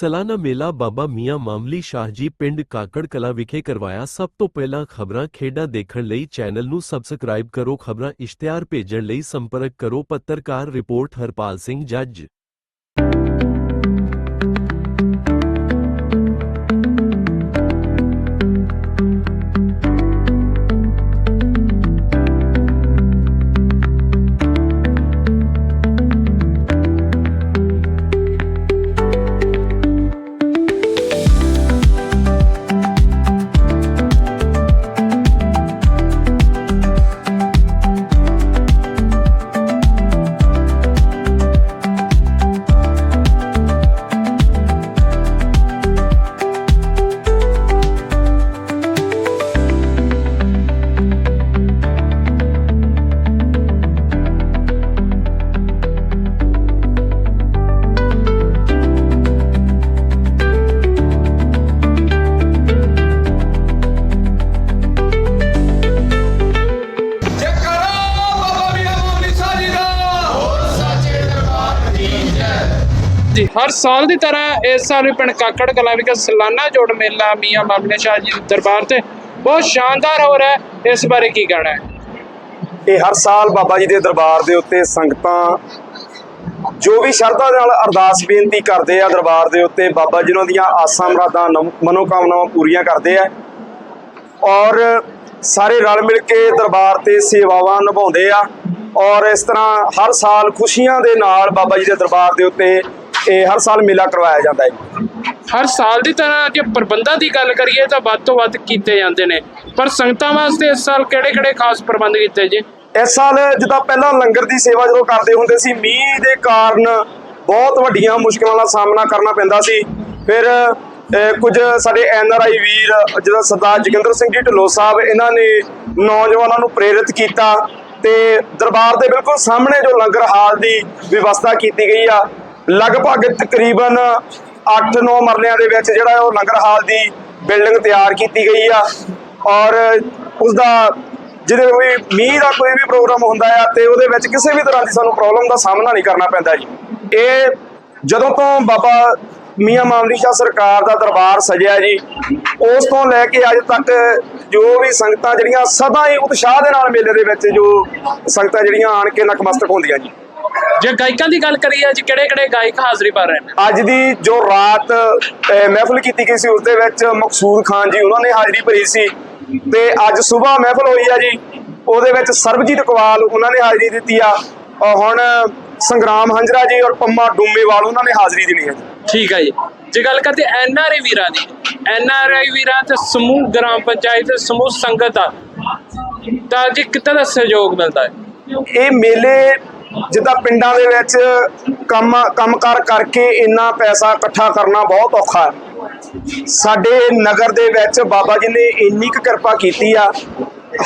ਸਲਾਨਾ ਮੇਲਾ ਬਾਬਾ ਮੀਆਂ ਮਾਮਲੀ ਸ਼ਾਹ ਜੀ ਪਿੰਡ ਕਾਕੜ ਕਲਾ ਵਿਖੇ ਕਰਵਾਇਆ ਸਭ ਤੋਂ ਪਹਿਲਾਂ ਖਬਰਾਂ ਖੇਡਾਂ ਦੇਖਣ ਲਈ ਚੈਨਲ ਨੂੰ ਸਬਸਕ੍ਰਾਈਬ ਕਰੋ, ਖਬਰਾਂ ਇਸ਼ਤਿਹਾਰ ਭੇਜਣ ਲਈ ਸੰਪਰਕ ਕਰੋ, ਪੱਤਰਕਾਰ ਰਿਪੋਰਟ ਹਰਪਾਲ ਸਿੰਘ ਜੱਜ। ਜੀ ਹਰ ਸਾਲ ਦੀ ਤਰ੍ਹਾਂ ਇਸ ਸਾਲ ਵੀ ਪਿੰਡ ਕਾਕੜ ਕਲਾਂ ਵਿਖੇ ਸਾਲਾਨਾ ਜੋੜ ਮੇਲਾ ਮੀਆਂ ਮਾਮਲੇ ਸ਼ਾਹ ਜੀ ਦੇ ਦਰਬਾਰ ਤੇ ਬਹੁਤ ਸ਼ਾਨਦਾਰ ਹੋ ਰਿਹਾ ਹੈ। ਇਸ ਬਾਰੇ ਕੀ ਕਹਿਣਾ ਹੈ? ਇਹ ਹਰ ਸਾਲ ਬਾਬਾ ਜੀ ਦੇ ਦਰਬਾਰ ਦੇ ਉੱਤੇ ਸੰਗਤਾਂ ਜੋ ਵੀ ਸ਼ਰਧਾ ਨਾਲ ਅਰਦਾਸ ਬੇਨਤੀ ਕਰਦੇ ਆ ਦਰਬਾਰ ਦੇ ਉੱਤੇ, ਬਾਬਾ ਜੀ ਉਹਨਾਂ ਦੀਆਂ ਆਸਾਂ ਮੁਰਾਦਾਂ ਮਨੋਕਾਮਨਾਵਾਂ ਪੂਰੀਆਂ ਕਰਦੇ ਆ ਔਰ ਸਾਰੇ ਰਲ ਮਿਲ ਕੇ ਦਰਬਾਰ ਤੇ ਸੇਵਾਵਾਂ ਨਿਭਾਉਂਦੇ ਆ ਔਰ ਇਸ ਤਰ੍ਹਾਂ ਹਰ ਸਾਲ ਖੁਸ਼ੀਆਂ ਦੇ ਨਾਲ ਬਾਬਾ ਜੀ ਦੇ ਦਰਬਾਰ ਦੇ ਉੱਤੇ ਇਹ ਹਰ ਸਾਲ ਮੇਲਾ ਕਰਵਾਇਆ ਜਾਂਦਾ ਹੈ ਹਰ ਸਾਲ ਦੀ ਤਰ੍ਹਾਂ ਜੇ ਪ੍ਰਬੰਧਾਂ ਦੀ ਗੱਲ ਕਰੀਏ ਤਾਂ ਵੱਧ ਤੋਂ ਵੱਧ ਕੀਤੇ ਜਾਂਦੇ ਨੇ। ਪਰ ਸੰਗਤਾਂ ਵਾਸਤੇ ਇਸ ਸਾਲ ਕਿਹੜੇ-ਕਿਹੜੇ ਖਾਸ ਪ੍ਰਬੰਧ ਕੀਤੇ ਜੀ? ਇਸ ਸਾਲ ਜਿੱਦਾਂ ਪਹਿਲਾਂ ਲੰਗਰ ਦੀ ਸੇਵਾ ਜਦੋਂ ਕਰਦੇ ਹੁੰਦੇ ਸੀ ਮੀਂਹ ਦੇ ਕਾਰਨ ਬਹੁਤ ਵੱਡੀਆਂ ਮੁਸ਼ਕਲਾਂ ਦਾ ਸਾਹਮਣਾ ਕਰਨਾ ਪੈਂਦਾ ਸੀ। ਫਿਰ ਕੁਝ ਸਾਡੇ ਐਨ ਆਰ ਆਈ ਵੀਰ ਜਿਹਦਾ ਸਰਦਾਰ ਜੋਗਿੰਦਰ ਸਿੰਘ ਜੀ ਢਿੱਲੋਂ ਸਾਹਿਬ ਇਹਨਾਂ ਨੇ ਨੌਜਵਾਨਾਂ ਨੂੰ ਪ੍ਰੇਰਿਤ ਕੀਤਾ ਤੇ ਦਰਬਾਰ ਦੇ ਬਿਲਕੁਲ ਸਾਹਮਣੇ ਜੋ ਲੰਗਰ ਹਾਲ ਦੀ ਵਿਵਸਥਾ ਕੀਤੀ ਗਈ ਆ ਲਗਭਗ ਤਕਰੀਬਨ 8-9 ਮਰਲਿਆਂ ਦੇ ਵਿੱਚ ਜਿਹੜਾ ਉਹ ਲੰਗਰ ਹਾਲ ਦੀ ਬਿਲਡਿੰਗ ਤਿਆਰ ਕੀਤੀ ਗਈ ਆ। ਔਰ ਉਸ ਦਾ ਜਿਹਦੇ ਵੀ ਮੀਂਹ ਦਾ ਕੋਈ ਵੀ ਪ੍ਰੋਗਰਾਮ ਹੁੰਦਾ ਆ ਤੇ ਉਹਦੇ ਵਿੱਚ ਕਿਸੇ ਵੀ ਤਰ੍ਹਾਂ ਦੀ ਸਾਨੂੰ ਪ੍ਰੋਬਲਮ ਦਾ ਸਾਹਮਣਾ ਨਹੀਂ ਕਰਨਾ ਪੈਂਦਾ ਜੀ। ਇਹ ਜਦੋਂ ਤੋਂ ਬਾਬਾ ਮੀਆਂ ਮਾਮਲੀ ਸ਼ਾਹ ਸਰਕਾਰ ਦਾ ਦਰਬਾਰ ਸਜਿਆ ਜੀ, ਉਸ ਤੋਂ ਲੈ ਕੇ ਅੱਜ ਤੱਕ ਜੋ ਵੀ ਸੰਗਤਾਂ ਜਿਹੜੀਆਂ ਸਦਾ ਹੀ ਉਤਸ਼ਾਹ ਦੇ ਨਾਲ ਮੇਲੇ ਦੇ ਵਿੱਚ ਜੋ ਸੰਗਤਾਂ ਜਿਹੜੀਆਂ ਆਣ ਕੇ ਨਕਮਸਤਕ ਹੁੰਦੀਆਂ ਜੀ। ਜੇ ਗਾਇਕਾਂ ਦੀ ਗੱਲ ਕਰੀਏ ਅੱਜ ਕਿਹੜੇ-ਕਿਹੜੇ ਗਾਇਕ ਹਾਜ਼ਰੀ ਭਰ ਰਹੇ ਨੇ? ਅੱਜ ਦੀ ਜੋ ਰਾਤ ਮਹਿਫਲ ਕੀਤੀ ਗਈ ਸੀ ਉਸ ਦੇ ਵਿੱਚ ਮਕਸੂਦ ਖਾਨ ਜੀ ਉਹਨਾਂ ਨੇ ਹਾਜ਼ਰੀ ਭਰੀ ਸੀ। ਤੇ ਅੱਜ ਸਵੇਰ ਮਹਿਫਲ ਹੋਈ ਆ ਜੀ ਉਹਦੇ ਵਿੱਚ ਸਰਬਜੀਤ ਕਵਾਲ ਉਹਨਾਂ ਨੇ ਹਾਜ਼ਰੀ ਦਿੱਤੀ ਆ। ਹੁਣ ਸੰਗਰਾਮ ਹੰਜਰਾ ਜੀ ਔਰ ਪੰਮਾ ਡੂਮੇਵਾਲ ਉਹਨਾਂ ਨੇ ਹਾਜ਼ਰੀ ਦੇਣੀ ਹੈ ਜੀ। ਠੀਕ ਹੈ ਜੀ। ਜੇ ਗੱਲ ਕਰਦੇ ਐਨ ਆਰ ਆਈ ਵੀਰਾਂ ਦੀ ਐਨ ਆਰ ਆਈ ਵੀਰਾਂ ਤੇ ਸਮੂਹ ਗ੍ਰਾਮ ਪੰਚਾਇਤ ਤੇ ਸਮੂਹ ਸੰਗਤ ਦਾ ਤਾਂ ਜੀ ਕਿੱਦਾਂ ਦਾ ਸਹਿਯੋਗ ਮਿਲਦਾ ਹੈ? ਇਹ ਮੇਲੇ ਜਿੱਦਾਂ ਪਿੰਡਾਂ ਦੇ ਵਿੱਚ ਕੰਮ, ਕੰਮਕਾਰ ਕਰਕੇ ਇੰਨਾ ਪੈਸਾ ਇਕੱਠਾ ਕਰਨਾ ਬਹੁਤ ਔਖਾ ਹੈ। ਸਾਡੇ ਨਗਰ ਦੇ ਵਿੱਚ ਬਾਬਾ ਜੀ ਨੇ ਇੰਨੀ ਕੁ ਕਿਰਪਾ ਕੀਤੀ ਆ।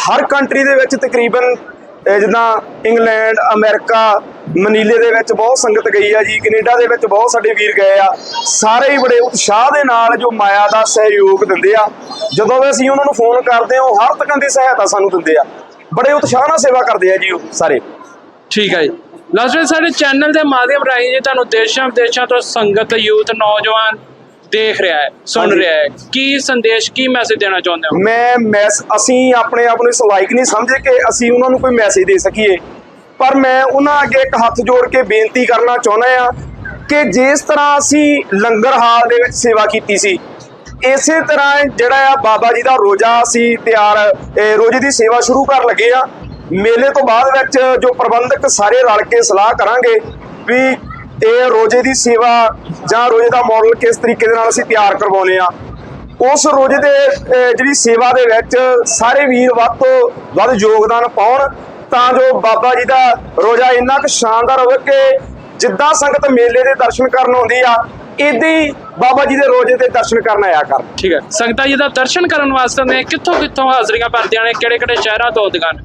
ਹਰ ਕੰਟਰੀ ਦੇ ਵਿੱਚ ਤਕਰੀਬਨ ਜਿੱਦਾਂ ਇੰਗਲੈਂਡ, ਅਮਰੀਕਾ, ਮਨੀਲੇ ਦੇ ਵਿੱਚ ਬਹੁਤ ਸੰਗਤ ਗਈ ਆ ਜੀ, ਕੈਨੇਡਾ ਦੇ ਵਿੱਚ ਬਹੁਤ ਸਾਡੇ ਵੀਰ ਗਏ ਆ। ਸਾਰੇ ਹੀ ਬੜੇ ਉਤਸ਼ਾਹ ਦੇ ਨਾਲ ਜੋ ਮਾਇਆ ਦਾ ਸਹਿਯੋਗ ਦਿੰਦੇ ਆ। ਜਦੋਂ ਵੀ ਅਸੀਂ ਉਹਨਾਂ ਨੂੰ ਫੋਨ ਕਰਦੇ ਹਾਂ, ਉਹ ਹਰ ਤਰ੍ਹਾਂ ਦੀ ਸਹਾਇਤਾ ਸਾਨੂੰ ਦਿੰਦੇ ਆ। ਬੜੇ ਉਤਸ਼ਾਹ ਨਾਲ ਸੇਵਾ ਕਰਦੇ ਆ ਜੀ ਉਹ ਸਾਰੇ। ਠੀਕ ਹੈ ਜੀ। ਲਾਸਟ ਵਿੱਚ ਸਾਡੇ ਚੈਨਲ ਦੇ ਮਾਧਿਅਮ ਰਾਹੀਂ ਜੀ ਤੁਹਾਨੂੰ ਦੇਸ਼ਾਂ ਵਿਦੇਸ਼ਾਂ ਤੋਂ ਸੰਗਤ ਯੂਥ ਨੌਜਵਾਨ ਦੇਖ ਰਿਹਾ ਹੈ ਸੁਣ। ਰਿਹਾ ਹੈ। ਕੀ ਸੰਦੇਸ਼ ਕੀ ਮੈਸੇਜ ਦੇਣਾ ਚਾਹੁੰਦੇ ਹੋ? ਮੈਂ ਮੈਸ ਅਸੀਂ ਆਪਣੇ ਆਪ ਨੂੰ ਇਸ ਲਾਇਕ ਨਹੀਂ ਸਮਝੇ ਕਿ ਅਸੀਂ ਉਹਨਾਂ ਨੂੰ ਕੋਈ ਮੈਸੇਜ ਦੇ ਸਕੀਏ। ਪਰ ਮੈਂ ਉਹਨਾਂ ਅੱਗੇ ਇੱਕ ਹੱਥ ਜੋੜ ਕੇ ਬੇਨਤੀ ਕਰਨਾ ਚਾਹੁੰਦਾ ਆ ਕਿ ਜਿਸ ਤਰ੍ਹਾਂ ਅਸੀਂ ਲੰਗਰ ਹਾਲ ਦੇ ਵਿੱਚ ਸੇਵਾ ਕੀਤੀ ਸੀ ਇਸੇ ਤਰ੍ਹਾਂ ਜਿਹੜਾ ਆ ਬਾਬਾ ਜੀ ਦਾ ਰੋਜ਼ਾ ਅਸੀਂ ਤਿਆਰ ਰੋਜ਼ੇ ਦੀ ਸੇਵਾ ਸ਼ੁਰੂ ਕਰਨ ਲੱਗੇ ਆ। ਮੇਲੇ ਤੋਂ ਬਾਅਦ ਵਿੱਚ ਜੋ ਪ੍ਰਬੰਧਕ ਸਾਰੇ ਰਲ ਕੇ ਸਲਾਹ ਕਰਾਂਗੇ ਵੀ ਇਹ ਰੋਜ਼ੇ ਦੀ ਸੇਵਾ ਜਾਂ ਰੋਜ਼ੇ ਦਾ ਮਾਡਲ ਕਿਸ ਤਰੀਕੇ ਦੇ ਨਾਲ ਅਸੀਂ ਤਿਆਰ ਕਰਵਾਉਨੇ ਆ ਉਸ ਰੋਜ਼ੇ ਦੇ ਜਿਹੜੀ ਸੇਵਾ ਦੇ ਵਿੱਚ ਸਾਰੇ ਵੀਰ ਵੱਧ ਤੋਂ ਵੱਧ ਯੋਗਦਾਨ ਪਾਉਣ ਤਾਂ ਜੋ ਬਾਬਾ ਜੀ ਦਾ ਰੋਜ਼ਾ ਇੰਨਾ ਕੁ ਸ਼ਾਨਦਾਰ ਹੋਵੇ ਕਿ ਜਿੱਦਾਂ ਸੰਗਤ ਮੇਲੇ ਦੇ ਦਰਸ਼ਨ ਕਰਨ ਆਉਂਦੀ ਆ ਇਦਾਂ ਹੀ ਬਾਬਾ ਜੀ ਦੇ ਰੋਜ਼ੇ ਦੇ ਦਰਸ਼ਨ ਕਰਨ ਆਇਆ ਕਰਨ ਠੀਕ ਹੈ। ਸੰਗਤਾਂ ਜੀ ਦਾ ਦਰਸ਼ਨ ਕਰਨ ਵਾਸਤੇ ਨੇ ਕਿੱਥੋਂ ਕਿੱਥੋਂ ਹਾਜ਼ਰੀਆਂ ਭਰਦੀਆਂ ਨੇ ਕਿਹੜੇ ਕਿਹੜੇ ਸ਼ਹਿਰਾਂ ਤੋਂ ਆਉਂਦੀਆਂ ਨੇ?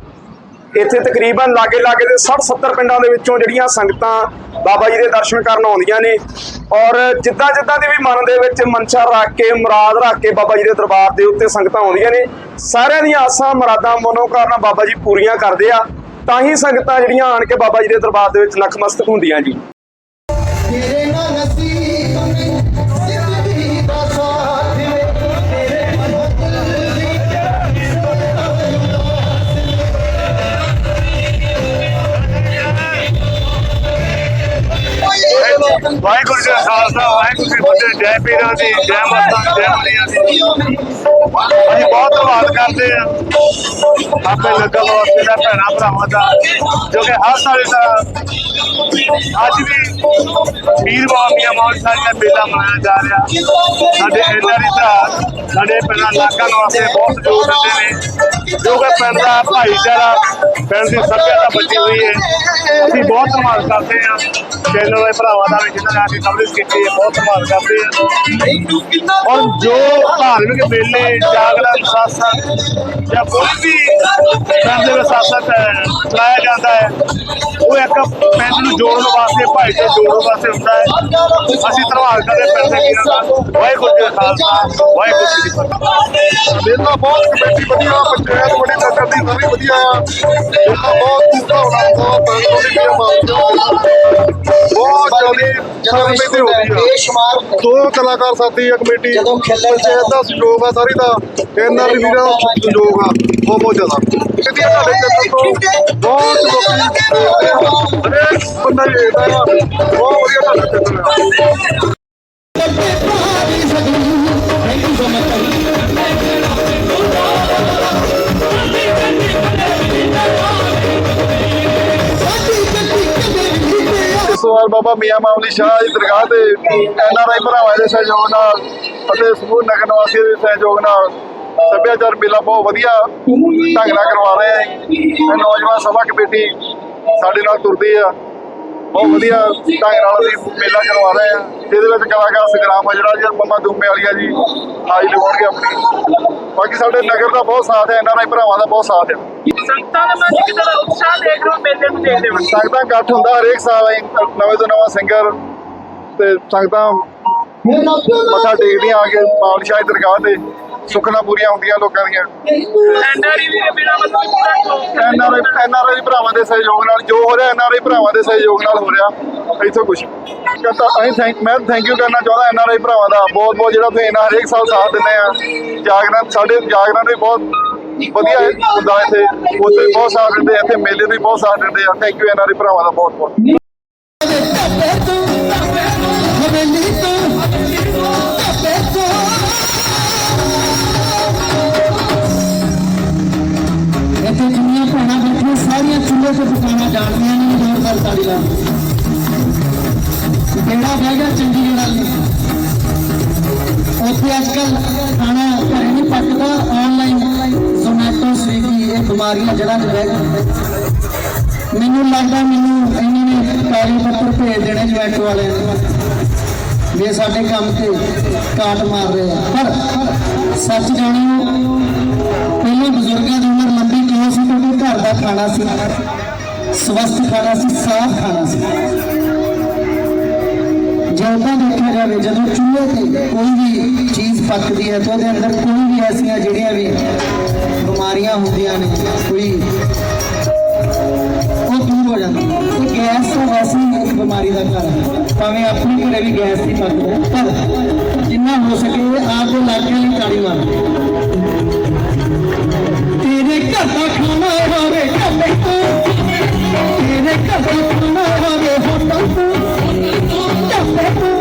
ਇੱਥੇ ਤਕਰੀਬਨ ਲਾਗੇ ਲਾਗੇ ਦੇ 60 70 ਪਿੰਡਾਂ ਦੇ ਵਿੱਚੋਂ ਜਿਹੜੀਆਂ ਸੰਗਤਾਂ ਬਾਬਾ ਜੀ ਦੇ ਦਰਸ਼ਨ ਕਰਨ ਆਉਂਦੀਆਂ ਨੇ। ਔਰ ਜਿੱਦਾਂ ਜਿੱਦਾਂ ਦੇ ਵੀ ਮਨ ਦੇ ਵਿੱਚ ਮਨਸ਼ਾ ਰੱਖ ਕੇ, ਮੁਰਾਦ ਰੱਖ ਕੇ ਬਾਬਾ ਜੀ ਦੇ ਦਰਬਾਰ ਦੇ ਉੱਤੇ ਸੰਗਤਾਂ ਆਉਂਦੀਆਂ ਨੇ, ਸਾਰਿਆਂ ਦੀਆਂ ਆਸਾਂ, ਮੁਰਾਦਾਂ, ਮਨੋਕਾਮਨਾ ਬਾਬਾ ਜੀ ਪੂਰੀਆਂ ਕਰਦੇ ਆ। ਤਾਂ ਹੀ ਸੰਗਤਾਂ ਜਿਹੜੀਆਂ ਆਣ ਕੇ ਬਾਬਾ ਜੀ ਦੇ ਦਰਬਾਰ ਦੇ ਵਿੱਚ ਨਖਮਸਤਕ ਹੁੰਦੀਆਂ ਜੀ। ਵਾਹਿਗੁਰੂ ਜੀ ਖਾਲਸਾ, ਵਾਹਿਗੁਰੂ ਜੀ ਫਤਿਹ। ਜੈ ਪੀਰਾਂ ਦੀ, ਜੈ ਮਾਤਾ ਜੈ ਮਰੀਆਂ ਦੀ। ਅਸੀਂ ਬਹੁਤ ਧੰਨਵਾਦ ਕਰਦੇ ਆ ਆਪੇ ਨਗਰ ਵਾਸਤੇ ਦਾ ਭੈਣਾਂ ਭਰਾਵਾਂ ਦਾ, ਜੋ ਕਿ ਹਰ ਸਾਲ ਦਾ ਅੱਜ ਵੀ ਵੀਰ ਦੀਆਂ ਮੌਜ ਸਾਰੀਆਂ ਮੇਲਾ ਮਨਾਇਆ ਜਾ ਰਿਹਾ। ਸਾਡੇ ਐਨਆਰਈ ਭਰਾ, ਸਾਡੇ ਪਿੰਡਾਂ ਇਲਾਕਾ ਵਾਸਤੇ ਬਹੁਤ ਜ਼ੋਰ ਦਿੰਦੇ ਨੇ। ਜੋ ਕਿ ਪਿੰਡ ਦਾ ਭਾਈਚਾਰਾ, ਪਿੰਡ ਦੀ ਸੱਭਿਆਤਾ ਬਚੀ ਹੋਈ ਹੈ। ਅਸੀਂ ਬਹੁਤ ਧੰਨਵਾਦ ਕਰਦੇ ਹਾਂ ਚੈਨਲ ਦੇ ਭਰਾਵਾਂ ਦਾ ਵੀ ਜਿਨ੍ਹਾਂ ਨੇ ਆ ਕੇ ਕਵਰੇਜ ਕੀਤੀ ਹੈ ਬਹੁਤ ਧੰਨਵਾਦ ਕਰਦੇ ਹਾਂ। ਔਰ ਜੋ ਧਾਰਮਿਕ ਮੇਲੇ ਜਾਗਰਣ ਸਾਸਨ ਜਾਂ ਕੋਈ ਵੀ ਪਿੰਡ ਦੇ ਸਾਸਨ ਚਲਾਇਆ ਜਾਂਦਾ ਹੈ ਉਹ ਇੱਕ ਪਿੰਡ ਨੂੰ ਜੋੜਨ ਵਾਸਤੇ ਭਾਈ ਤੇ ਜੋੜਨ ਵਾਸਤੇ ਹੁੰਦਾ ਹੈ। ਅਸੀਂ ਧੰਨਵਾਦ ਕਰਦੇ ਪਿੰਡ ਦੇ ਵੀਰਾਂ ਦਾ। ਵਾਹਿਗੁਰੂ ਜੀ ਕਾ ਖਾਲਸਾ ਵਾਹਿਗੁਰੂ ਜੀ ਕੀ ਫਤਿਹ। ਮੇਲਾ ਬਹੁਤ ਕਮੇਟੀ ਵਧੀਆ ਪੰਚਾਇਤ ਬੜੀ ਨਗਰ ਦੀ ਸਾਰੀ ਵਧੀਆ ਆ। ਮੇਲਾ ਬਹੁਤ ਧੂਮਧਾਮ ਨਾਲ ਬਹੁਤ ਬੜੀ ਮੇਰਾ ਬਹੁਤ ਜਲਦੀ ਸਰਵੇ ਤੇ ਹੋ ਆ। ਬੇਸ਼ੁਮਾਰ ਦੋ ਕਲਾਕਾਰ ਸਾਥੀ ਆ ਕਮੇਟੀ। ਜਦੋਂ ਖੇਲਣ ਪੰਚਾਇਤ ਦਾ ਸਹਿਯੋਗ ਆ ਸਾਰੀ ਦਾ ਐਨਆਰ ਵੀਰਾਂ ਦਾ ਸਹਿਯੋਗ ਆ ਬਹੁਤ ਬਹੁਤ ਜ਼ਿਆਦਾ। ਕਿਤੇ ਸਾਡੇ ਖੇਤਰ ਤੋਂ? ਬਹੁਤ ਲੋਕੀ ਹਰੇਕ ਬੰਦਾ ਹੀ ਇਹਦਾ ਆ। ਬਹੁਤ ਵਧੀਆ ਤੁਹਾਡਾ ਆ। ਇਸ ਬਾਬਾ ਮੀਆਂ ਮਾਮਲੀ ਸ਼ਾਹ ਦੀ ਦਰਗਾਹ ਤੇ ਐਨਆਰਆਈ ਭਰਾਵਾਂ ਦੇ ਸਹਿਯੋਗ ਨਾਲ ਅਤੇ ਸਮੂਹ ਨਗਰ ਨਿਵਾਸੀਆਂ ਦੇ ਸਹਿਯੋਗ ਨਾਲ ਸੱਭਿਆਚਾਰ ਮੇਲਾ ਬਹੁਤ ਵਧੀਆ ਢੰਗ ਨਾਲ ਕਰਵਾ ਰਹੇ ਆ। ਨੌਜਵਾਨ ਸਭਾ ਕਮੇਟੀ ਸਾਡੇ ਨਾਲ ਤੁਰਦੀ ਆ। ਬਹੁਤ ਵਧੀਆ ਢੰਗ ਨਾਲ ਅਸੀਂ ਮੇਲਾ ਕਰਵਾ ਰਹੇ ਆ। ਇਹਦੇ ਵਿੱਚ ਕਲਾਕਾਰ ਸੰਗਰਾਮ ਆ ਜੀ ਮੰਮਾ ਦੁੰਮੇ ਵਾਲੀਆ ਜੀ ਆਈ ਲਗਾਉਣਗੇ ਆਪਣੀ। ਬਾਕੀ ਸਾਡੇ ਨਗਰ ਦਾ ਬਹੁਤ ਸਾਥ ਹੈ ਐਨਆਰਆਈ ਭਰਾਵਾਂ ਦਾ ਬਹੁਤ ਸਾਥ ਹੈ। ਸੰਗਤਾਂ ਦਾ ਮਨ ਕਿਦਾਂ ਦਾ ਉਤਸ਼ਾਹ ਦੇਖ ਰਹੇ ਮੇਲੇ ਨੂੰ ਦੇਖਦੇ ਹੋ ਸੰਗਤਾਂ ਇਕੱਠ ਹੁੰਦਾ ਹਰੇਕ ਸਾਲ ਅਸੀਂ ਨਵੇਂ ਤੋਂ ਨਵਾਂ ਸਿੰਗਰ ਤੇ ਸੰਗਤਾਂ ਮੱਥਾ ਟੇਕਦੀਆਂ ਆ ਕੇ ਮਾਲ ਸ਼ਾਹ ਦੀ ਦਰਗਾਹ ਤੇ ਸੁਖਨਾ ਪੂਰੀਆਂ ਹੁੰਦੀਆਂ ਲੋਕਾਂ ਦੀਆਂ। ਐਨਆਰਈ ਵੀ ਬਿਨਾਂ ਮਤਲਬ ਐਨਆਰਆਈ ਐਨਆਰਆਈ ਭਰਾਵਾਂ ਦੇ ਸਹਿਯੋਗ ਨਾਲ ਜੋ ਹੋ ਰਿਹਾ ਐਨਆਰਆਈ ਭਰਾਵਾਂ ਦੇ ਸਹਿਯੋਗ ਨਾਲ ਹੋ ਰਿਹਾ। ਇੱਥੋਂ ਕੁਝ ਕਹਿੰਦਾ, ਅਸੀਂ ਥੈਂਕ ਮੈਂ ਥੈਂਕ ਯੂ ਕਰਨਾ ਚਾਹੁੰਦਾ ਐਨਆਰਆਈ ਭਰਾਵਾਂ ਦਾ। ਬਹੁਤ ਬਹੁਤ ਜਿਹੜਾ ਤੁਸੀਂ ਇਹਨਾਂ ਹਰੇਕ ਸਾਲ ਸਾਥ ਦਿੰਦੇ ਆ। ਜਾਗਰਣ ਸਾਡੇ ਜਾਗਰਣ ਵੀ ਬਹੁਤ ਵਧੀਆ ਹੁੰਦਾ ਇੱਥੇ ਉੱਥੇ ਬਹੁਤ ਸਾਥ ਦਿੰਦੇ ਇੱਥੇ ਮੇਲੇ ਵੀ ਬਹੁਤ ਸਾਥ ਦਿੰਦੇ ਆ। ਥੈਂਕ ਯੂ ਐਨਆਰਆਈ ਭਰਾਵਾਂ ਦਾ ਬਹੁਤ ਬਹੁਤ। ਇੱਥੇ ਜਿੰਨੀਆਂ ਭੈਣਾਂ ਬੈਠੀਆਂ, ਸਾਰੀਆਂ ਚੁੱਲ੍ਹੇ ਤੇ ਪਕਾਉਣਾ ਜਾਣਦੀਆਂ ਨੇ ਜ਼ੋਰਦਾਰ ਤਾੜੀ ਲਾ ਕਿਹੜਾ ਬਹਿ ਗਿਆ ਚੰਡੀਗੜ੍ਹ ਵਾਲੀ ਉੱਥੇ ਅੱਜ ਕੱਲ ਖਾਣਾ ਘਰੇ ਨਹੀਂ ਪੱਕਦਾ ਆਨਲਾਈਨ ਜ਼ੋਮੈਟੋ ਸਵੀਗੀ ਇਹ ਬਿਮਾਰੀਆਂ ਜੜ੍ਹਾਂ 'ਚ ਬਹਿ ਗਈਆਂ ਮੈਨੂੰ ਲੱਗਦਾ ਮੈਨੂੰ ਇਹਨਾਂ ਨੇ ਕਾਗਜ਼ ਪੱਤਰ ਭੇਜ ਦੇਣੇ ਜੋਮੈਟੋ ਵਾਲਿਆਂ ਨੂੰ। ਜੇ ਸਾਡੇ ਕੰਮ ਤੇ ਕਾਟ ਮਾਰ ਰਹੇ ਆ। ਪਰ ਸੱਚ ਜਾਣੋ, ਪਹਿਲੇ ਬਜ਼ੁਰਗਾਂ ਦੀ ਉਮਰ ਲੰਬੀ ਕਿਉਂ ਸੀ? ਕਿਉਂਕਿ ਘਰ ਦਾ ਖਾਣਾ ਸੀ, ਸਵਸਥ ਖਾਣਾ ਸੀ, ਸਾਫ਼ ਖਾਣਾ ਸੀ। ਜਦੋਂ ਦੇਖਿਆ ਜਾਵੇ ਜਦੋਂ ਚੁੱਲ੍ਹੇ ਤੇ ਕੋਈ ਵੀ ਚੀਜ਼ ਪੱਕਦੀ ਹੈ ਤਾਂ ਉਹਦੇ ਅੰਦਰ ਕੋਈ ਵੀ ਐਸੀਆਂ ਜਿਹੜੀਆਂ ਵੀ ਬਿਮਾਰੀਆਂ ਹੁੰਦੀਆਂ ਨੇ ਕੋਈ ਉਹ ਦੂਰ ਹੋ ਜਾਂਦਾ ਇਹ ਗੈਸ ਤਾਂ ਵੈਸੇ ਹੀ ਇੱਕ ਬਿਮਾਰੀ ਦਾ ਘਰ ਹੈ। ਭਾਵੇਂ ਆਪਣੇ ਘਰੇ ਵੀ ਗੈਸ ਹੀ ਪੱਕਦਾ ਹੈ, ਪਰ ਜਿੰਨਾ ਹੋ ਸਕੇ ਆਪ ਦੇ ਲਾਗੇ ਲਈ ਤਾੜੀ ਮਾਰੋ। ਤੇਰੇ ਘਰ ਦਾ ਖਾਣਾ ਹੋਵੇ ਢਾਬੇ ਤੇਰੇ ਘਰ ਦਾ ਖਾਣਾ ਹੋਵੇ ਹੋਟਲ ਤੋਂ ਢਾਬੇ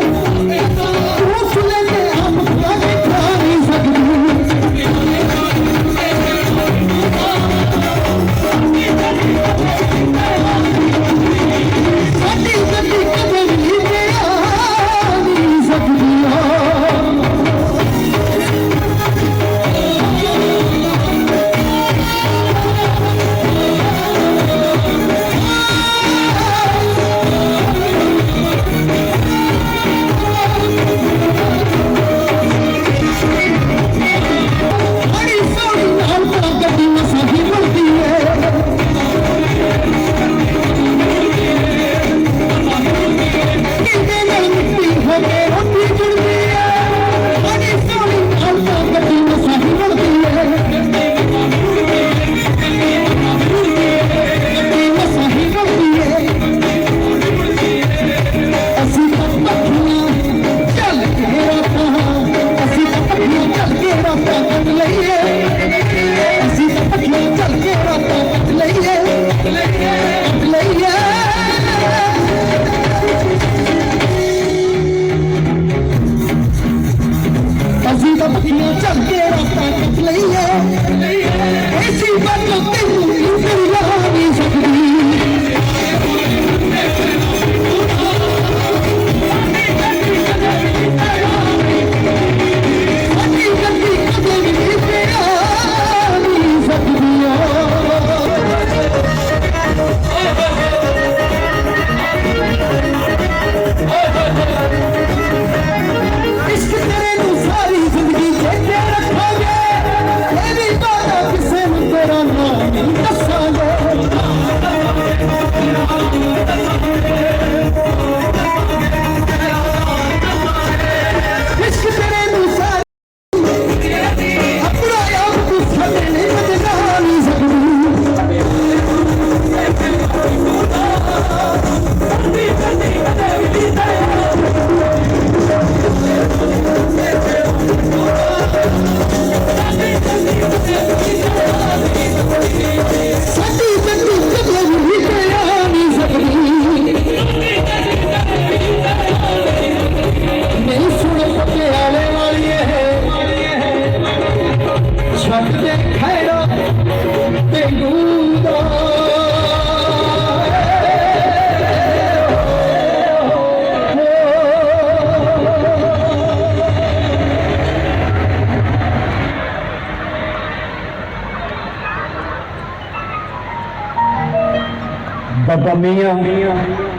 میاں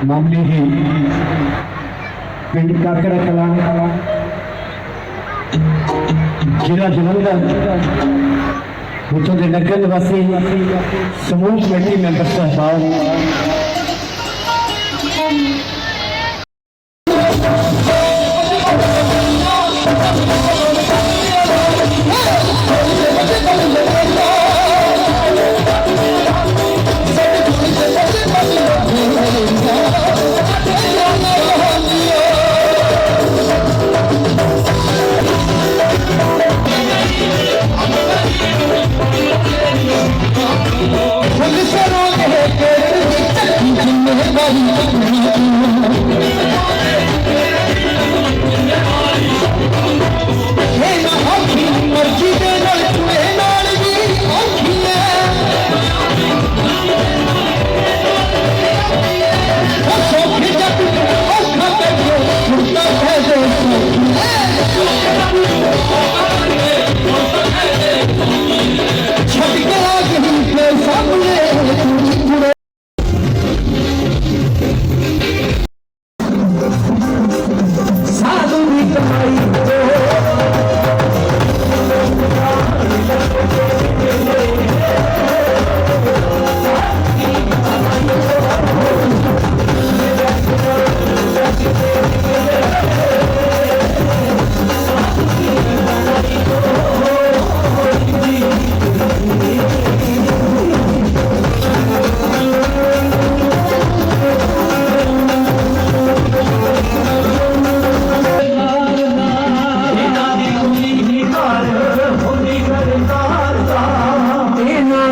معاملے ہیں پنڈ کاکڑا کلان ضلع جلندر اتوں کے نگر نواسی سموہ میں ممبر صاحب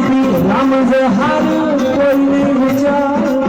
ਵੀ ਰਮਜ਼ ਹਰ ਕੋਈ ਵਿਚਾਰ